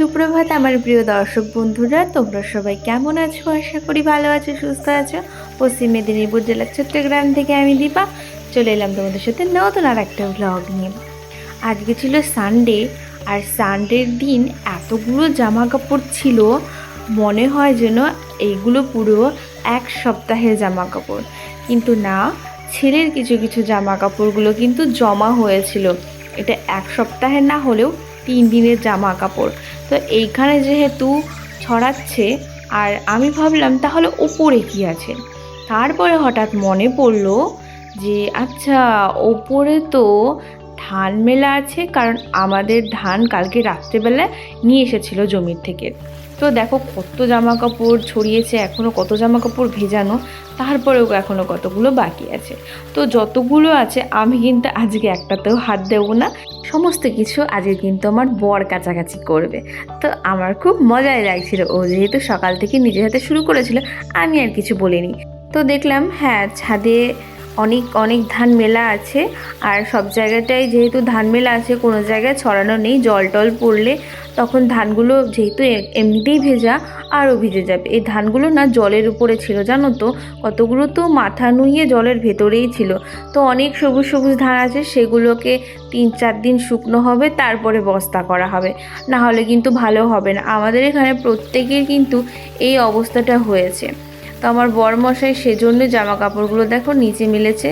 সুপ্রভাত আমার প্রিয় দর্শক বন্ধুরা, তোমরা সবাই কেমন আছো? আশা করি ভালো আছো, সুস্থ আছো। পশ্চিম মেদিনীপুর জেলার চট্টগ্রাম থেকে আমি দীপা। চলে এলাম তোমাদের সাথে নতুন আর একটা ব্লগ নিয়ে। আজকে ছিল সানডে আর সানডের দিন এতগুলো জামা কাপড় ছিল, মনে হয় যেন এইগুলো পুরো এক সপ্তাহের জামা কাপড় কিন্তু না, ছেলের কিছু কিছু জামা কাপড়গুলো কিন্তু জমা হয়েছিল। এটা এক সপ্তাহের না হলেও তিন দিনের জামা কাপড় তো এইখানে যেহেতু ছড়াচ্ছে, আর আমি ভাবলাম তাহলে ওপরে কি আছে? তারপরে হঠাৎ মনে পড়ল যে আচ্ছা ওপরে তো ধান মেলা আছে, কারণ আমাদের ধান কালকে রাত্রেবেলা নিয়ে এসেছিল জমির থেকে। তো দেখো কত জামা কাপড় ছড়িয়েছে এখনও কত জামা কাপড় ভেজানো, তারপরেও এখনও কতগুলো বাকি আছে। তো যতগুলো আছে, আমি কিন্তু আজকে একটাতেও হাত দেবো না। সমস্ত কিছু আজকে কিন্তু আমার বর কাছাকাছি করবে। তো আমার খুব মজাই লাগছিল। ও যেহেতু সকাল থেকে নিজের হাতে শুরু করেছিল, আমি আর কিছু বলিনি। তো দেখলাম হ্যাঁ ছাদে অনেক অনেক ধান মেলা আছে। আর সব জায়গাটায় যেহেতু ধান মেলা আছে, কোনো জায়গায় ছড়ানো নেই। জল টল পড়লে তখন ধানগুলো যেহেতু এমনিতেই ভেজা, আরও ভিজে যাবে। এই ধানগুলো না জলের উপরে ছিল, জানো তো? কতগুলো তো মাথা নুইয়ে জলের ভেতরেই ছিল। তো অনেক সবুজ সবুজ ধান আছে, সেগুলোকে তিন চার দিন শুকনো হবে, তারপরে বস্তা করা হবে। না হলে কিন্তু ভালো হবে না। আমাদের এখানে প্রত্যেকের কিন্তু এই অবস্থাটা হয়েছে। তো আমার বরমশাই সেজন্য জামা কাপড়গুলো দেখো নিচে মিলেছে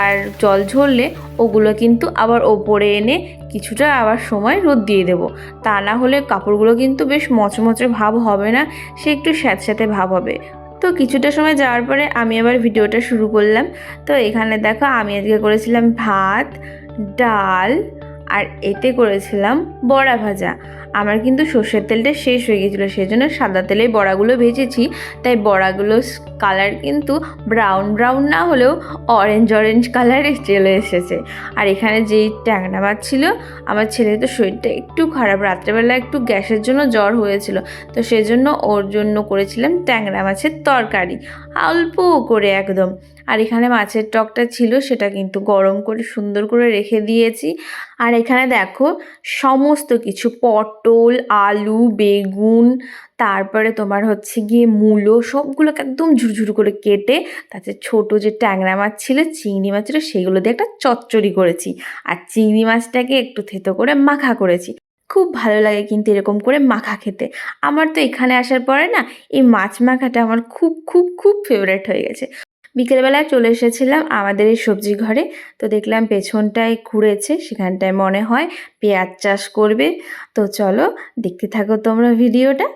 আর জল ঝরলে ওগুলো কিন্তু আবার ওপরে এনে কিছুটা আবার সময় রোদ দিয়ে দেবো। তা না হলে কাপড়গুলো কিন্তু বেশ মচমচে ভাব হবে না, সে একটু স্যাঁতস্যাঁতে ভাব হবে। তো কিছুটা সময় যাওয়ার পরে আমি আবার ভিডিওটা শুরু করলাম। তো এখানে দেখো আমি আজকে করেছিলাম ভাত, ডাল আর এতে করেছিলাম বড়া ভাজা। আমার কিন্তু সর্ষের তেলটা শেষ হয়ে গেছিল সেই জন্য সাদা তেলে বড়াগুলো ভেজেছি। তাই বড়াগুলো কালার কিন্তু ব্রাউন ব্রাউন না হলেও অরেঞ্জ অরেঞ্জ কালারে চলে এসেছে। আর এখানে যেই ট্যাংরা মাছ ছিল, আমার ছেলে তো শরীরটা একটু খারাপ। রাত্রেবেলা একটু গ্যাসের জন্য জ্বর হয়েছিল, তো সেজন্য ওর জন্য করেছিলাম ট্যাংরা মাছের তরকারি, অল্প করে একদম। আর এখানে মাছের টকটা ছিল, সেটা কিন্তু গরম করে সুন্দর করে রেখে দিয়েছি। আর এখানে দেখো, সমস্ত কিছু পটল, আলু, বেগুন, তারপরে তোমার হচ্ছে গিয়ে মূলো সবগুলোকে একদম ঝুরঝুর করে কেটে তাতে ছোট যে ট্যাংরা মাছ ছিল, চিংড়ি মাছ ছিল, সেগুলো দিয়ে একটা চচ্চড়ি করেছি। আর চিংড়ি মাছটাকে একটু থেতো করে মাখা করেছি। খুব ভালো লাগে কিন্তু এরকম করে মাখা খেতে। আমার তো এখানে আসার পরে না, এই মাছ মাখাটা আমার খুব খুব খুব ফেভারেট হয়ে গেছে। বিকেলবেলায় চলে এসেছিলাম আমাদের এই সবজি ঘরে। তো দেখলাম পেছনটায় ঘুরেছে, সেখানটায় মনে হয় পেঁয়াজ চাষ করবে। তো চলো দেখতে থাকো তোমরা ভিডিওটা।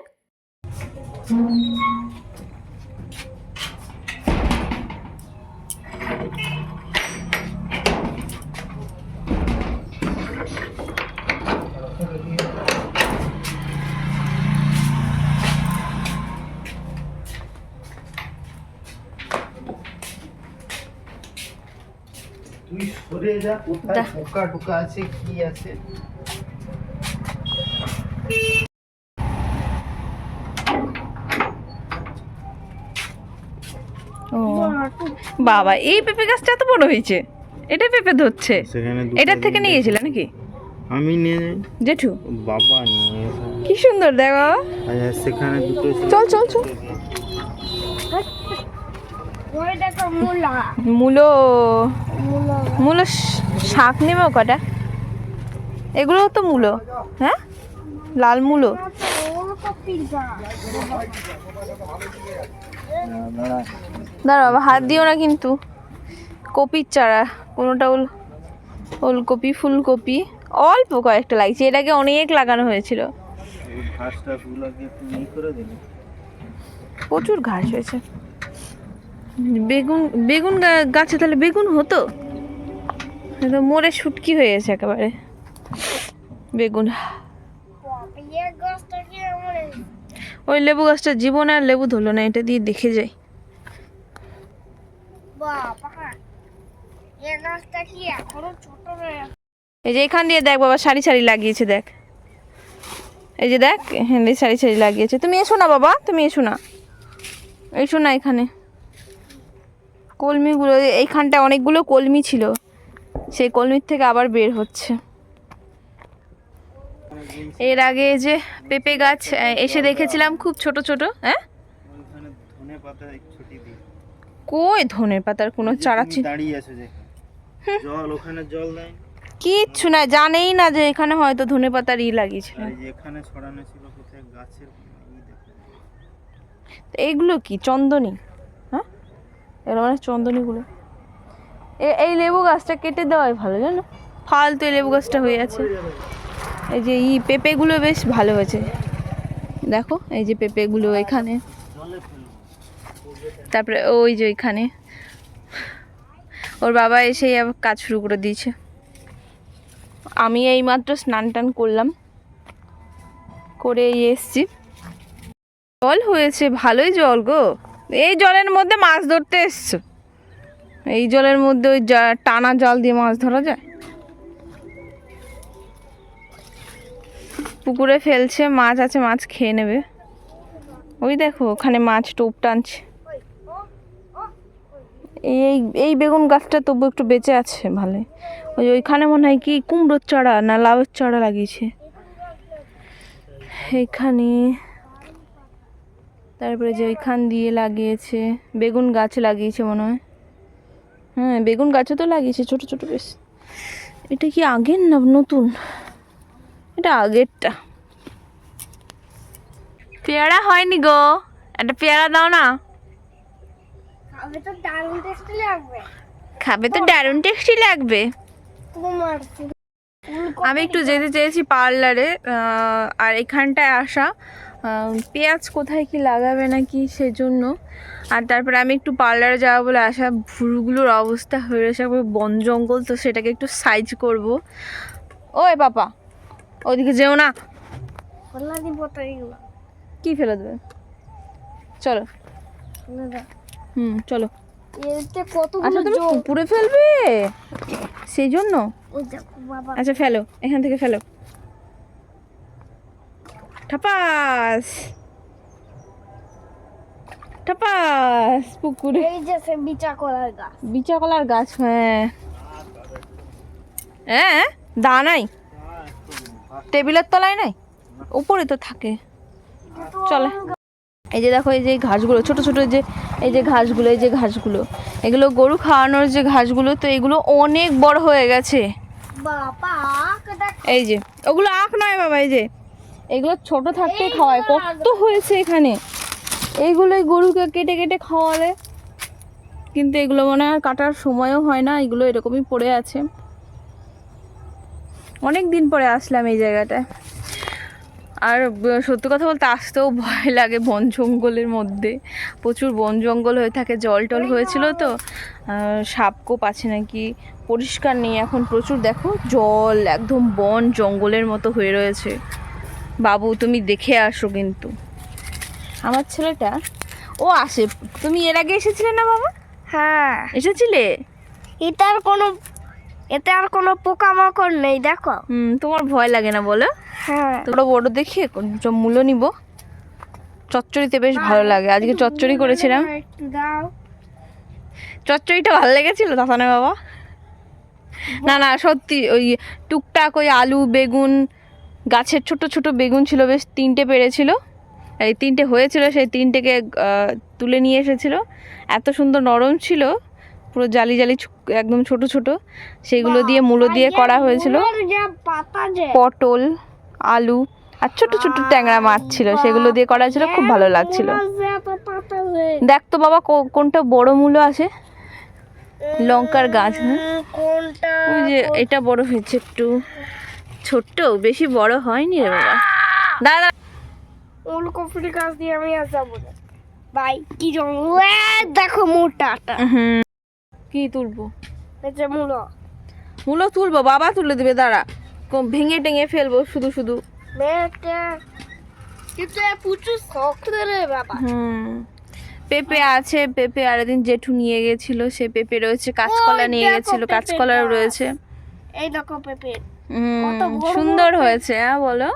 সরে যা কোথায়। পোকা টোকা আছে কি আছে? ও। বাবা এই পেঁপে গাছটা এত বড় হয়েছে। এটা পেঁপে ধরছে। এটার থেকে নিয়ে গেছিলে নাকি? আমি নিয়ে যাই। জেঠু? বাবা নিয়ে কি সুন্দর দেখ বাবা। আচ্ছা সেখানে দুটো চল, চল, চল। ওই দেখো মূলা। মূলো। মূলা। মূলো শ- শাক নেবে কটা? এগুলো তো মূলো হ্যাঁ? লাল মূলো। দাঁড়া বাবা হাত দিও না কিন্তু। কপির চারা কোনোটা ওল ওলকপি ফুলকপি। অল্প কয়েকটা লাগছে এটাকে অনেক লাগানো হয়েছিল। প্রচুর ঘাস হয়েছে। বেগুন বেগুন গাছে তাহলে বেগুন হতো? মোড়ে শুটকি হয়ে গেছে একেবারে। বেগুন। ওই লেবু গাছটা জীবন আর লেবু ধরলো না, এটা দিয়ে দেখে যাই। এই যে এখান দিয়ে দেখ বাবা, সারি সারি লাগিয়েছে, দেখ। এই যে দেখ হ্যাঁ সারি সারি লাগিয়েছে। তুমি এসো না বাবা, তুমি এসো না। এসো না এখানে। কলমিগুলো এইখানটা অনেকগুলো কলমি ছিল। সেই কলমির থেকে আবার বের হচ্ছে। এর আগে যে পেঁপে গাছ এসে দেখেছিলাম খুব ছোট ছোট হ্যাঁ? ধনে কই ধনের পাতার কোনো চারা তুমি ছি- দাঁড়িয়ে আছো যেখানে জল ওখানে জল দেয় কিচ্ছু না জানেই না যে এখানে হয়তো ধনে পাতার ই লাগিয়েছিল। এখানে ছড়ানো ছিল কোথায়? গাছের যায়। এইগুলো কি? চন্দনী এগুলো মানে চন্দনীগুলো। এই লেবু গাছটা কেটে দেওয়াই ভালো, জানো? ফালতু এই লেবু গাছটা হয়ে আছে। এই যে ই পেঁপেগুলো বেশ ভালো হয়েছে। দেখো, এই যে পেঁপেগুলো এখানে। তারপরে ওই যে ওইখানে ওর বাবা এসেই আবার কাজ শুরু করে দিয়েছে। আমি এইমাত্র স্নান টান করলাম। করে এই এসছি। জল হয়েছে, ভালোই জল গো। এই জলের মধ্যে মাছ ধরতে এসছো? এই জলের মধ্যে ওই টানা জল দিয়ে মাছ ধরা যায়? পুকুরে ফেলছে, মাছ আছে, মাছ খেয়ে নেবে। ওই দেখো, ওখানে মাছ টোপ টানছে। এই এই বেগুন গাছটা তবু একটু বেঁচে আছে, ভালো। ওই ওইখানে মনে হয় কি, কুমড়োর চারা না লাউয়ের চারা লাগিয়েছে। এইখানে তারপরে যে ওইখান দিয়ে লাগিয়েছে বেগুন গাছ লাগিয়েছে মনে হয়। হ্যাঁ বেগুন গাছও তো লাগিয়েছে ছোট ছোট বেশ। এটা কি আগের না নতুন? এটা আগেরটা। পেয়ারা হয়নি গো। একটা পেয়ারা দাও না। আমি তো দারুণ টেস্টি লাগবে। খাবে তো দারুণ টেস্টি লাগবে। আমি একটু যেতে চেয়েছি পার্লারে আর এখানটায় আসা। পেঁয়াজ কোথায় কি লাগাবে নাকি সেজন্য। আর তারপরে আমি একটু পার্লারে যাওয়া বলে আসা ভুরুগুলোর অবস্থা হয়ে রয়েছে বন জঙ্গল তো সেটাকে একটু সাইজ করব। ওই পাপা ওদিকে যেও না। কি ফেলে দেবে? চলো। হুম চলো। আচ্ছা তুমি পুকুরে ফেলবে? সেই জন্য আচ্ছা ফেলো এখান থেকে ফেলো। ঠাপাস ঠাপাস পুকুরে। এই যে সে বিচা কলার গাছ। বিচা কলার গাছ হ্যাঁ। হ্যাঁ দা নাই? টেবিলের তলায় নাই? উপরে তো থাকে। চলে। এই যে দেখো এই যে ঘাসগুলো ছোট ছোট যে এই যে ঘাসগুলো এই যে ঘাসগুলো। এগুলো গরু খাওয়ানোর যে ঘাসগুলো তো এগুলো অনেক বড় হয়ে গেছে। এই যে ওগুলো আখ নয় বাবা এই যে। এগুলো ছোট থাকতেই খাওয়ায়। কত হয়েছে এখানে? এইগুলোই গরুকে কেটে কেটে খাওয়ালে। কিন্তু এগুলো মনে হয় কাটার সময়ও হয় না এগুলো এরকমই পড়ে আছে। অনেক দিন পরে আসলাম এই জায়গাটায়। আর সত্যি কথা বলতে আসতেও ভয় লাগে বন জঙ্গলের মধ্যে। প্রচুর বন জঙ্গল হয়ে থাকে জল টল হয়েছিল তো। আর সাপ কোপ আছে নাকি? পরিষ্কার নেই এখন প্রচুর। দেখো জল একদম বন জঙ্গলের মতো হয়ে রয়েছে। বাবু তুমি দেখে আসো কিন্তু। আমার ছেলেটা? ও আসে। তুমি এর আগে এসেছিলে না বাবা? হ্যাঁ। এসেছিলে? এটা আর কোনো এতে আর কোনো পোকামাকড় নেই দেখো। হুম তোমার ভয় লাগে না বলো? হ্যাঁ। তোমরা বড় দেখে মূল্য নিব? চচ্চড়িতে বেশ ভালো লাগে। আজকে চচ্চড়ি করেছিলাম। একটু দাও। চচ্চড়িটা ভালো লেগেছিল তাসানে বাবা? না না সত্যি ওই টুকটাক ওই আলু বেগুন গাছের ছোট ছোট বেগুন ছিল বেশ তিনটে পেরেছিল। এই তিনটে হয়েছিল সেই তিনটেকে তুলে নিয়ে এসেছিল। এত সুন্দর নরম ছিল পুরো জালি জালি একদম ছোট ছোট। সেইগুলো দিয়ে মূলো দিয়ে করা হয়েছিল। পটল আলু আর ছোট ছোট ট্যাংরা মাছ ছিল সেগুলো দিয়ে করা ছিল খুব ভালো লাগছিল। মূলার যে এত পাতা যে। দেখ তো বাবা কোনটা বড় মূলো আছে লঙ্কার গাছ না ওই যে এটা বড় হয়েছে একটু। ছোট্ট বেশি বড় হয়নি রে বাবা। দাদা। ওলকপির গাছ দিয়ে আমি আর যাব না। ভাই কি জঙ্গল? দেখো মোটাটা হুম। কি তুলবো? এই যে মূলো। মূলো তুলবো বাবা তুলে দেবে দাঁড়া। কো- ভেঙে টেঙে ফেলব শুধু শুধু। কিন্তু এ প্রচুর শক্ত রে বাবা। হুম। পেঁপে আছে পেঁপে আরেকদিন জেঠু নিয়ে গেছিল সে পেঁপে রয়েছে কাঁচকলা নিয়ে গেছিল পেঁপের কাঁচকলাও রয়েছে। এই দেখো পেঁপে সুন্দর হয়েছে হ্যাঁ বলো।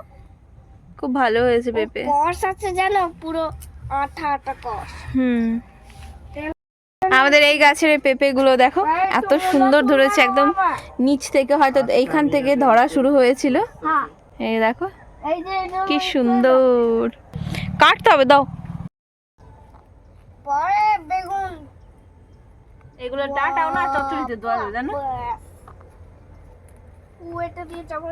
খুব ভালো হয়েছে পেঁপে। কষ আছে জানো পুরো আঠা আঠা কষ। হুম। আমাদের এই গাছের এই পেঁপেগুলো দেখো এত সুন্দর ধরেছে একদম নিচ থেকে হয়তো এইখান থেকে ধরা শুরু হয়েছিল। হ্যাঁ। এই দেখো এই যে এটা কি সুন্দর। কাটতে হবে দাও। পরে বেগুন। এগুলো ডাটাও না চচ্চড়িতে দেওয়া যাবে জানো। ও এটা দিয়ে চাপা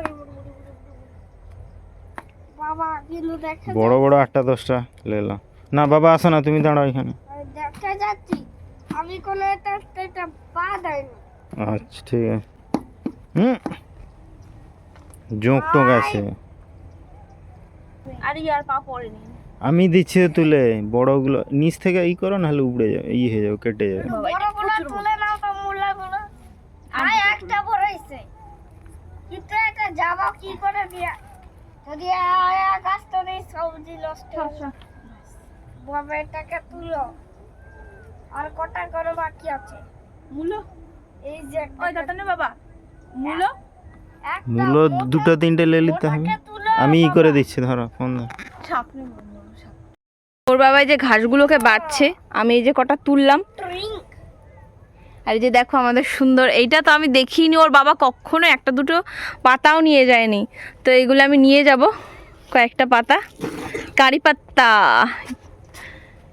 বাবা কিন্তু দেখা বড় বড় আটটা দশটা লেলাম না বাবা আসো না তুমি দাঁড়াও এখানে। দেখা যাচ্ছি। আমি কোনো একটা একটা পা দেয়নি। আচ্ছা ঠিক আছে। হুম। জোঁক টোক আছে। আর ইয়ার পা পড়েনি। আমি দিচ্ছি তুলে বড়গুলো নিচ থেকে ই করো নাহলে উপড়ে যাবে ই হয়ে যাবে কেটে যাবে বড় বড় তুলে নাও তো মূলা গুলো আয় একটা বড় হইছে কিন্তু এটা যাবা কি করে দিয়া যদি আয়া গাছ তো নেই সবজি নষ্ট হবে। বাবা এটাকে তুলো। আর কটা করে বাকি আছে? মূলো? এই যে একটা ওই দাদা বাবা। মূলো? একটা মূলো দুটো তিনটে লে নিতে হবে। আমি ই করে দিচ্ছি ধরো ফোন ওর বাবা এই যে ঘাসগুলোকে বাড়ছে আমি এই যে কটা তুললাম। আর যে দেখো আমাদের সুন্দর এইটা তো আমি দেখিনি ওর বাবা কখনো একটা দুটো পাতাও নিয়ে যায়নি। তো এইগুলো আমি নিয়ে যাব কয়েকটা পাতা। কারি পাত্তা।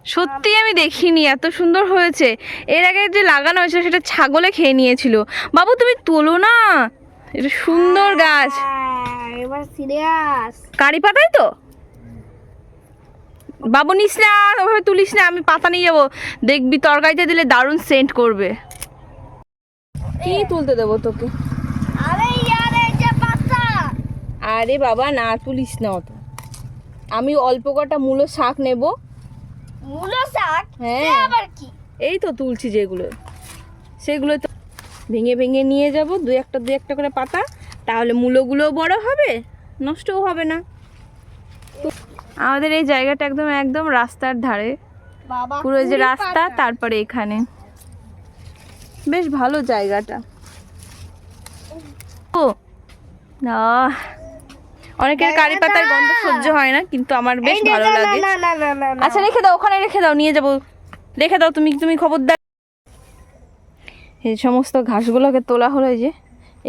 সত্যি আমি দেখিনি এত সুন্দর হয়েছে। এর আগে যে লাগানো হয়েছিল সেটা ছাগলে খেয়ে নিয়েছিল। বাবু তুমি তোলো না। এটা সুন্দর গাছ। এবার সিরিয়াস। কারি পাতাই তো? বাবু নিস না ওভাবে তুলিস না আমি পাতা নিয়ে যাব। দেখবি তরকারিতে দিলে দারুণ সেন্ট করবে। কি তুলতে দেবো তোকে? আরে বাবা না তুলিস না অত। আমি অল্প কটা মূলো শাক নেব। মূলো শাক? হ্যাঁ। আবার কি? এই তো তুলছি যেগুলো। সেগুলো তো ভেঙে ভেঙে নিয়ে যাব দু একটা দু একটা করে পাতা। তাহলে মূলোগুলোও বড় হবে নষ্টও হবে না। আমাদের এই জায়গাটা একদম একদম রাস্তার ধারে। পুরো যে রাস্তা তারপরে এখানে। বেশ ভালো জায়গাটা। ও না। অনেকের কারি পাতার গন্ধ সহ্য হয় না কিন্তু আমার বেশ ভালো লাগে। আচ্ছা রেখে দাও ওখানে রেখে দাও নিয়ে যাব। রেখে দাও তুমি তুমি খবরদার। এই সমস্ত ঘাসগুলোকে তোলা হলো এই যে।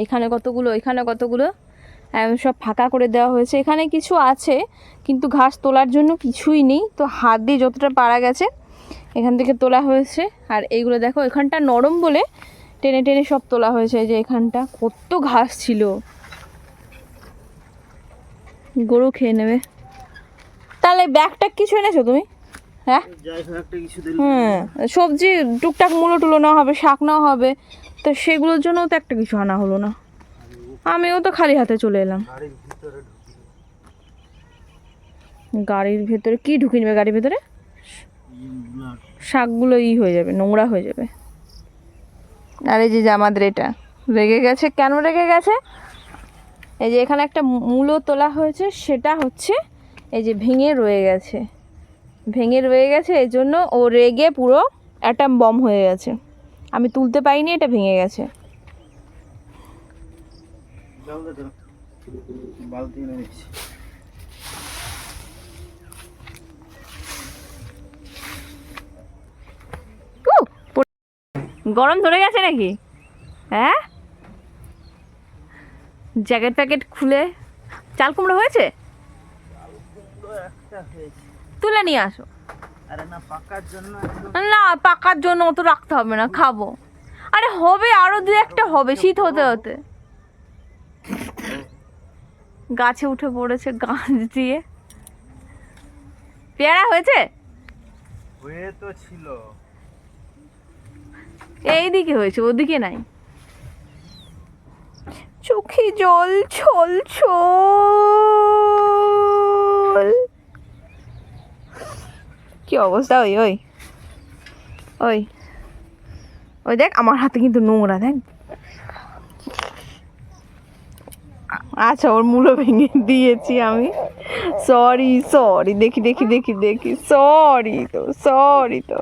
এখানে কতগুলো এখানে কতগুলো। সব ফাঁকা করে দেওয়া হয়েছে। এখানে কিছু আছে কিন্তু ঘাস তোলার জন্য কিছুই নেই। তো হাত দিয়ে যতটা পারা গেছে এখান থেকে তোলা হয়েছে। আর এইগুলো দেখো, এখানটা নরম বলে টেনে টেনে সব তোলা হয়েছে। যে এখানটা কত ঘাস ছিল। গরু খেয়ে নেবে। তাহলে ব্যাগটা কিছু এনেছো তুমি? হ্যাঁ? হ্যাঁ সবজি টুকটাক মূলো টুলো নেওয়া হবে, শাক নেওয়া হবে। তো সেগুলোর জন্যও তো একটা কিছু আনা হলো না। আমিও তো খালি হাতে চলে এলাম। গাড়ির ভেতরে? কি ঢুকিয়ে নেবে গাড়ির ভেতরে? শাকগুলো ই হয়ে যাবে নোংরা হয়ে যাবে। আর এই যে আমাদের এটা রেগে গেছে? কেন রেগে গেছে? এই যে এখানে একটা মূলো তোলা হয়েছে সেটা হচ্ছে এই যে ভেঙে রয়ে গেছে। ভেঙে রয়ে গেছে এই জন্য ও রেগে পুরো অ্যাটাম বম হয়ে গেছে। আমি তুলতে পারিনি এটা ভেঙে গেছে। বালতি গরম ধরে গেছে নাকি? হ্যাঁ? জ্যাকেট প্যাকেট খুলে চাল কুমড়ো হয়েছে? তুলে নিয়ে আসো। না পাকার জন্য না পাকার জন্য অত রাখতে হবে না খাব। আরে হবে আরও দু একটা হবে শীত হতে হতে। গাছে উঠে পড়েছে গাছ দিয়ে। পেয়ারা হয়েছে? হয়ে তো ছিল। এইদিকে হয়েছে, ওদিকে নাই। চোখে জল, ছল ছল। কি অবস্থা? ওই ওই ওই ওই দেখ, আমার হাতে কিন্তু নোংরা, দেখ। আচ্ছা ওর মূলো ভেঙে দিয়েছি আমি। সরি সরি দেখি দেখি দেখি দেখি। সরি তো সরি তো।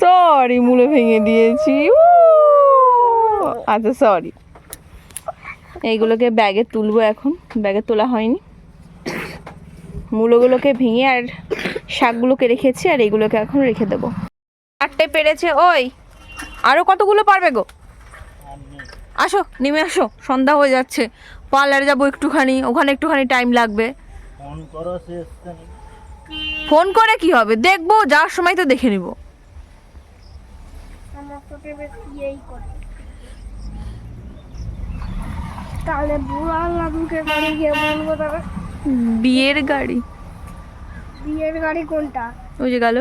সরি মূলো ভেঙে দিয়েছি! আচ্ছা সরি এইগুলোকে ব্যাগে তুলবো এখন। ব্যাগে তোলা হয়নি। মূলোগুলোকে ভেঙে আর শাকগুলোকে রেখেছি আর এইগুলোকে এখন রেখে দেবো। চারটে পেরেছে ওই। আরও কতগুলো পারবে গো? আসো নেমে আসো। সন্ধ্যা হয়ে যাচ্ছে। পার্লারে যাব একটুখানি। ওখানে একটুখানি টাইম লাগবে। ফোন করো কি হবে? দেখব যাওয়ার সময় তো দেখে নিব। তোকে বেশি এই করে। তাহলে বুড়া লাদুকে গাড়ি গিয়ে বলব তবে বিয়ের গাড়ি। বিয়ের গাড়ি কোনটা? ওই যে গেল।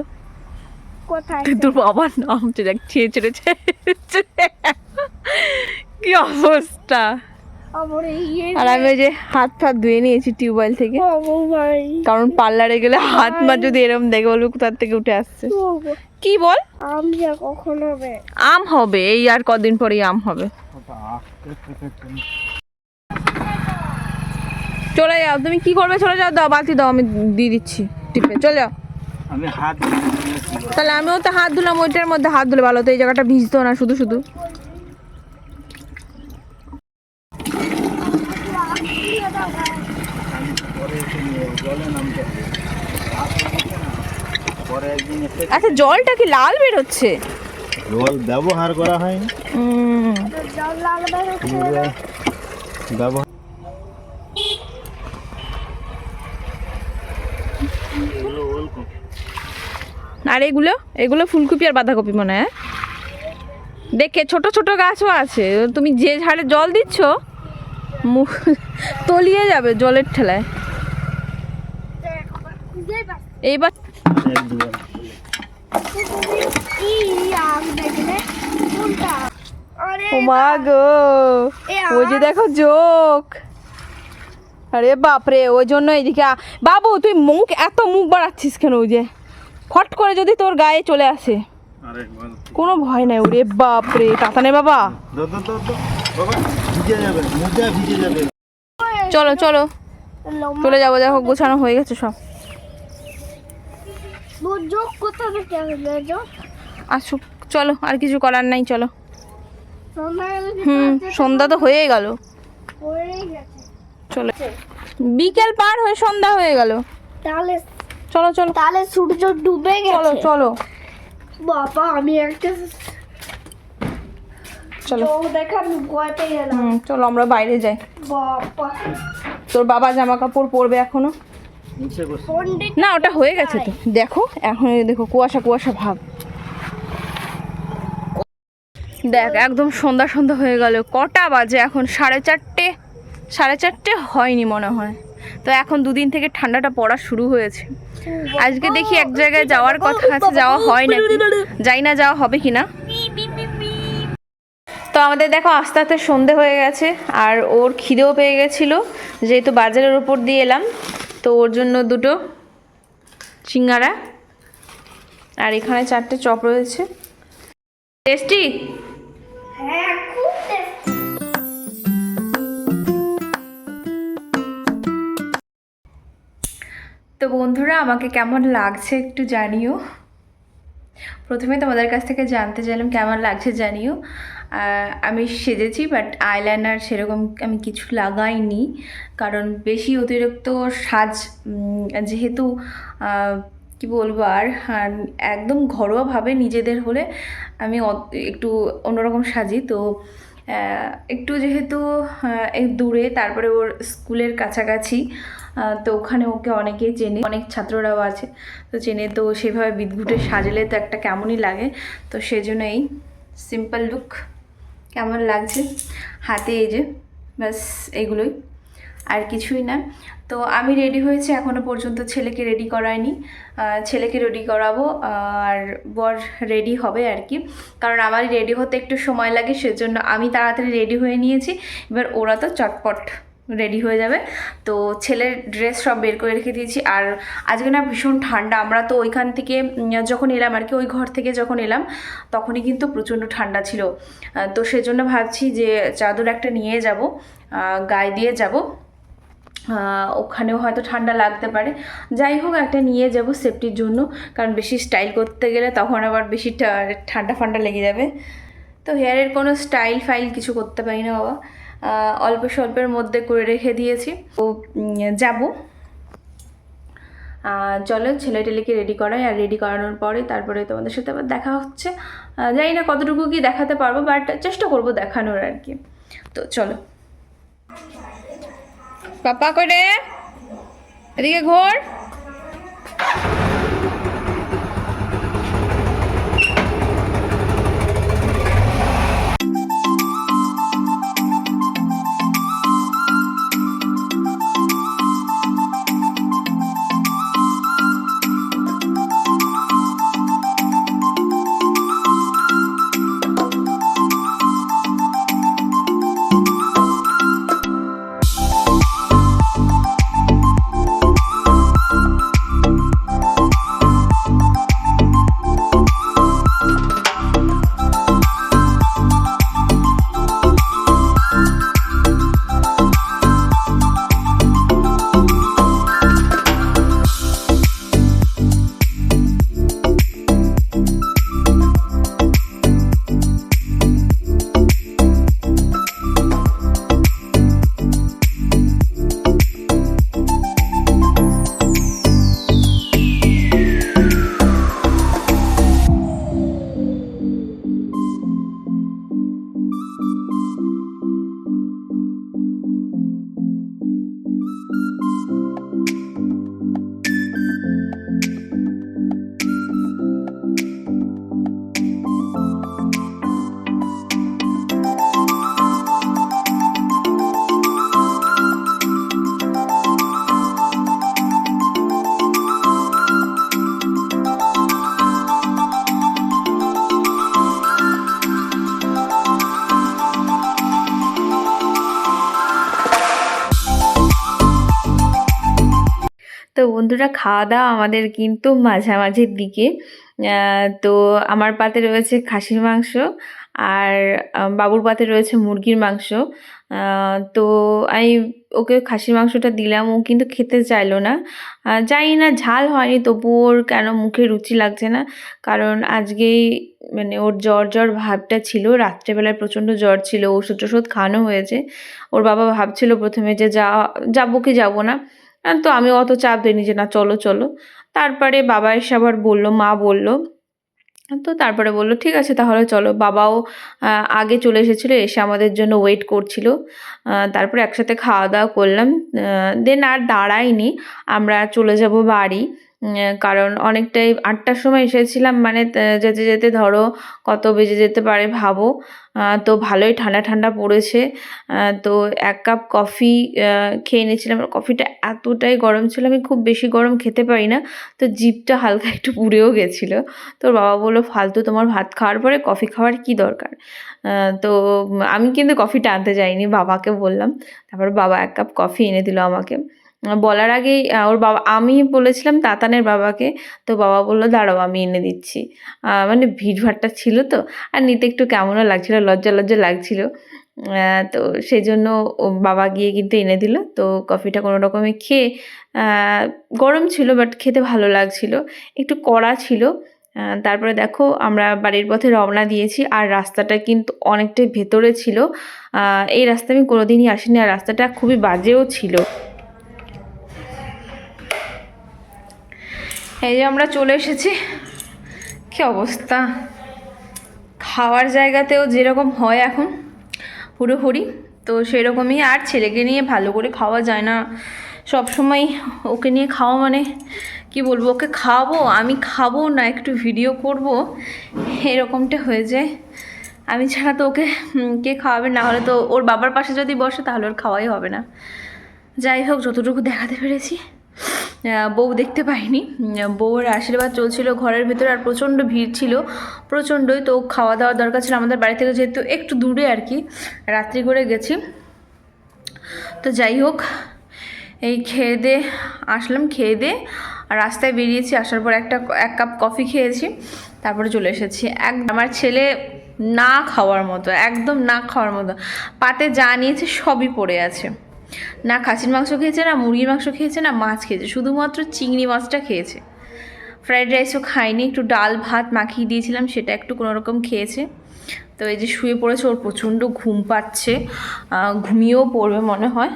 কোথায় তোর বাবার নাম দেখ ছেড়ে কি অবস্থা? ইয়ে আর আমি যে হাত ফাত ধুয়ে নিয়েছি টিউবওয়েল থেকে। কারণ পার্লারে গেলে হাত মা যদি এরকম দেখে বলব কোথার থেকে উঠে আসছে? কি বল? আম যা কখন হবে? আম হবে এই আর কদিন পরেই আম হবে। চলে যাও তুমি কি করবে চলে যাও দাও বালতি দাও আমি দিয়ে দিচ্ছি টিপে চলে যাও। আমি হাত? তাহলে আমিও তো হাত ধুলাম ওইটার মধ্যে হাত ধুলে ভালো তো এই জায়গাটা ভিজতো না শুধু শুধু পরে এসে নিয়ে যাব, জলে নামতে হবে। হাত ধুচ্ছে না। পরে একদিন এসে আচ্ছা জলটা কি লাল বেরোচ্ছে? জল ব্যবহার করা ব্যবহার আর এগুলো? এগুলো ফুলকপি আর বাঁধাকপি মনে হয় হ্যাঁ? দেখে ছোট ছোট গাছও আছে। তুমি যে ঝাড়ে জল দিচ্ছ মুখ তলিয়ে যাবে জলের ঠেলায়। এইবার মা গো। ওই যে দেখো জোক। আরে বাপরে ওই জন্য এইদিকে বাবু তুই মুখ এত মুখ বাড়াচ্ছিস কেন ওই যে? ফট করে যদি তোর গায়ে চলে আসে। আরে কোনো ভয় নাই ওরে বাপরে কাতানে বাবা। চলো চলো। চলে যাব দেখো গোছানো হয়ে গেছে সব। যোগ আসুক চলো আর কিছু করার নাই চলো। হুম সন্ধ্যা তো হয়েই গেল। চলো। বিকেল পার হয়ে সন্ধ্যা হয়ে গেল। তাহলে চলো চলো। তাহলে সূর্য ডুবে চলো গেছে। চলো বাবা আমি একটা চলো। চলো আমরা বাইরে যাই। তোর বাবা জামা কাপড় পরবে এখনও? না ওটা হয়ে গেছে তো। দেখো এখন দেখো কুয়াশা কুয়াশা ভাব। দেখ একদম সন্ধ্যা সন্ধ্যা হয়ে গেল। কটা বাজে এখন? সাড়ে চারটে সাড়ে চারটে হয়নি মনে হয়। তো এখন দুদিন থেকে ঠান্ডাটা পড়া শুরু হয়েছে। আজকে দেখি এক জায়গায় যাওয়ার কথা আছে যাওয়া হয় নাকি? যাই না যাওয়া হবে কি না? তো আমাদের দেখো আস্তে আস্তে সন্ধে হয়ে গেছে আর ওর খিদেও পেয়ে গেছিল। যেহেতু বাজারের ওপর দিয়ে এলাম তো ওর জন্য দুটো সিঙ্গারা। আর এখানে চারটে চপ রয়েছে। টেস্টি? হ্যাঁ খুব tasty। তো বন্ধুরা আমাকে কেমন লাগছে একটু জানিও। প্রথমে তোমাদের কাছ থেকে জানতে চাইলাম কেমন লাগছে জানিও। আমি সেজেছি বাট আইলাইনার সেরকম আমি কিছু লাগাইনি, কারণ বেশি অতিরিক্ত সাজ যেহেতু কি বলব আর একদম ঘরোয়াভাবে নিজেদের হলে আমি একটু অন্যরকম সাজি, তো একটু যেহেতু দূরে, তারপরে ওর স্কুলের কাছাকাছি তো ওখানে ওকে অনেকে চেনে, অনেক ছাত্ররাও আছে, তো চেনে, তো সেভাবে বিদঘুটে সাজলে তো একটা কেমনই লাগে, তো সেজন্য এই সিম্পল লুক কেমন লাগছে? হাতে এই যে, ব্যাস এগুলোই, আর কিছুই না। তো আমি রেডি হয়েছি এখনও পর্যন্ত ছেলেকে রেডি করায়নি ছেলেকে রেডি করাবো আর বর রেডি হবে আর কি। কারণ আমারই রেডি হতে একটু সময় লাগে, সেজন্য আমি তাড়াতাড়ি রেডি হয়ে নিয়েছি। এবার ওরা তো চটপট। রেডি হয়ে যাবে। তো ছেলের ড্রেস সব বের করে রেখে দিয়েছি। আর আজকে না ভীষণ ঠান্ডা। আমরা তো ওইখান থেকে যখন এলাম আর কি, ওই ঘর থেকে যখন এলাম, তখনই কিন্তু প্রচণ্ড ঠান্ডা ছিল। তো সেজন্য ভাবছি যে চাদর একটা নিয়ে যাব গায়ে দিয়ে যাব। ওখানেও হয়তো ঠান্ডা লাগতে পারে। যাই হোক, একটা নিয়ে যাব সেফটির জন্য। কারণ বেশি স্টাইল করতে গেলে তখন আবার বেশি ঠান্ডা ফান্ডা লেগে যাবে। তো হেয়ারের কোনো স্টাইল ফাইল কিছু করতে পারি না, বাবা। অল্প স্বল্পের মধ্যে করে রেখে দিয়েছি। তো যাব। চলো ছেলে টেলেকে রেডি করাই। আর রেডি করানোর পরে তারপরে তোমাদের সাথে আবার দেখা হচ্ছে। জানি না কতটুকু কি দেখাতে পারব বাট চেষ্টা করব দেখানোর আর কি। তো, চলো। পাপা করে এদিকে ঘোর। বন্ধুরা খাওয়া দাওয়া আমাদের কিন্তু মাঝামাঝির দিকে। তো আমার পাতে রয়েছে খাসির মাংস আর বাবুর পাতে রয়েছে মুরগির মাংস। তো আমি ওকে খাসির মাংসটা দিলাম, ও কিন্তু খেতে চাইলো না। জানি না, ঝাল হয়নি, তবু ওর কেন মুখে রুচি লাগছে না। কারণ আজকেই মানে ওর জ্বর জ্বর ভাবটা ছিল, রাত্রেবেলায় প্রচণ্ড জ্বর ছিল ওষুধ টষুধ খাওয়ানো হয়েছে। ওর বাবা ভাবছিল প্রথমে যে যা, যাব কি যাব না। তো আমি অত চাপ দিইনি যে না, চলো চলো। তারপরে বাবা এসে আবার বলল, মা বলল। তো তারপরে বলল, ঠিক আছে, তাহলে চলো। বাবাও আগে চলে এসেছিল, এসে আমাদের জন্য ওয়েট করছিল। তারপরে একসাথে খাওয়া দাওয়া করলাম দেন আর দাঁড়াইনি আমরা চলে যাব বাড়ি। কারণ অনেকটাই আটটার সময় এসেছিলাম মানে যেতে যেতে ধরো কত বেজে যেতে পারে ভাবো। তো ভালোই ঠান্ডা ঠান্ডা পড়েছে। তো এক কাপ কফি খেয়ে নিয়েছিলাম। কফিটা এতটাই গরম ছিল, আমি খুব বেশি গরম খেতে পারি না। তো জিভটা হালকা একটু পুড়েও গেছিল। তোর বাবা বলল, ফালতু তোমার ভাত খাওয়ার পরে কফি খাওয়ার কি দরকার? তো আমি কিন্তু কফিটা আনতে যাইনি, বাবাকে বললাম। তারপর বাবা এক কাপ কফি এনে দিল আমাকে। বলার আগেই ওর বাবা, আমি বলেছিলাম তাতানের বাবাকে, তো বাবা বলল, দাঁড়াও, আমি এনে দিচ্ছি। মানে ভিড়ভাট্টা ছিল তো, আর নিতে একটু কেমনও লাগছিল, লজ্জা লজ্জা লাগছিল। তো সেই জন্য বাবা গিয়ে কিন্তু এনে দিল। তো কফিটা কোনো রকমে খেয়ে গরম ছিল, বাট খেতে ভালো লাগছিল, একটু কড়া ছিল। তারপরে দেখো, আমরা বাড়ির পথে রওনা দিয়েছি, আর রাস্তাটা কিন্তু অনেকটাই ভেতরে ছিল। এই রাস্তা আমি কোনোদিনই আসিনি, আর রাস্তাটা খুবই বাজেও ছিল। এই যে আমরা চলে এসেছি। কি অবস্থা? খাওয়ার জায়গাতেও যেরকম হয় এখন পুরোপুরি তো সেরকমই আর ছেলেকে নিয়ে ভালো করে খাওয়া যায় না। সব সময় ওকে নিয়ে খাওয়া মানে কি বলব, ওকে খাওয়াবো আমি খাব না, একটু ভিডিও করব, এরকমটা হয়ে যায়। আমি ছাড়া তো ওকে কে খাওয়াবে? না হলে তো ওর বাবার পাশে যদি বসে, তাহলে ওর খাওয়াই হবে না। যাই হোক, যতটুকু দেখাতে পেরেছি। বউ দেখতে পাইনি। বউয়ের আশীর্বাদ চলছিল ঘরের ভেতরে আর প্রচণ্ড ভিড় ছিল, প্রচণ্ডই তো খাওয়া দাওয়ার দরকার ছিল আমাদের বাড়ি থেকে যেহেতু একটু দূরে আর কি, রাত্রি করে গেছি। তো যাই হোক, এই খেয়ে দিয়ে আসলাম খেয়ে দিয়ে আর রাস্তায় বেরিয়েছি, আসার পর একটা এক কাপ কফি খেয়েছি, তারপরে চলে এসেছি। এক, আমার ছেলে না খাওয়ার মতো, একদম না খাওয়ার মতো, পাতে যা নিয়েছে সবই পড়ে আছে। না খাসির মাংস খেয়েছে, না মুরগির মাংস খেয়েছে, না মাছ খেয়েছে, শুধুমাত্র চিংড়ি মাছটা খেয়েছে। ফ্রাইড রাইসও খাইনি একটু ডাল ভাত মাখিয়ে দিয়েছিলাম, সেটা একটু কোনো রকম খেয়েছে। তো এই যে শুয়ে পড়েছে, ওর প্রচণ্ড ঘুম পাচ্ছে। ঘুমিয়েও পড়বে মনে হয়।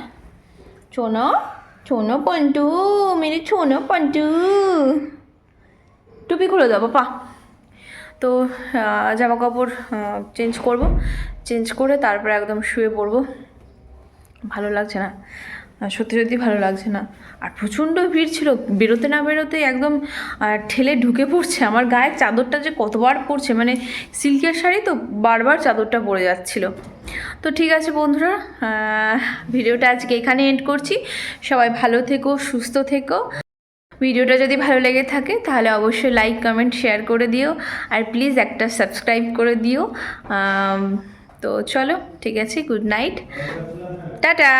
চোনো চোনো পন্টু, মেরে চোনো পন্টু। টুপি খুলে দাও পা তো জামা কাপড় চেঞ্জ করব। চেঞ্জ করে তারপরে একদম শুয়ে পড়ব। ভালো লাগছে না। সত্যি সত্যি ভালো লাগছে না। আর প্রচণ্ড ভিড় ছিল, বেরোতে না বেরোতে একদম ঠেলে ঢুকে পড়ছে। আমার গায়ের চাদরটা যে কতবার পড়ছে মানে সিল্কের শাড়ি তো বারবার চাদরটা পড়ে যাচ্ছিল। তো ঠিক আছে বন্ধুরা ভিডিওটা আজকে এখানে এন্ড করছি। সবাই ভালো থেকো, সুস্থ থেকো। ভিডিওটা যদি ভালো লেগে থাকে, তাহলে অবশ্যই লাইক কমেন্ট শেয়ার করে দিও। আর প্লিজ একটা সাবস্ক্রাইব করে দিও। তো চলো ঠিক আছে গুড নাইট টাটা!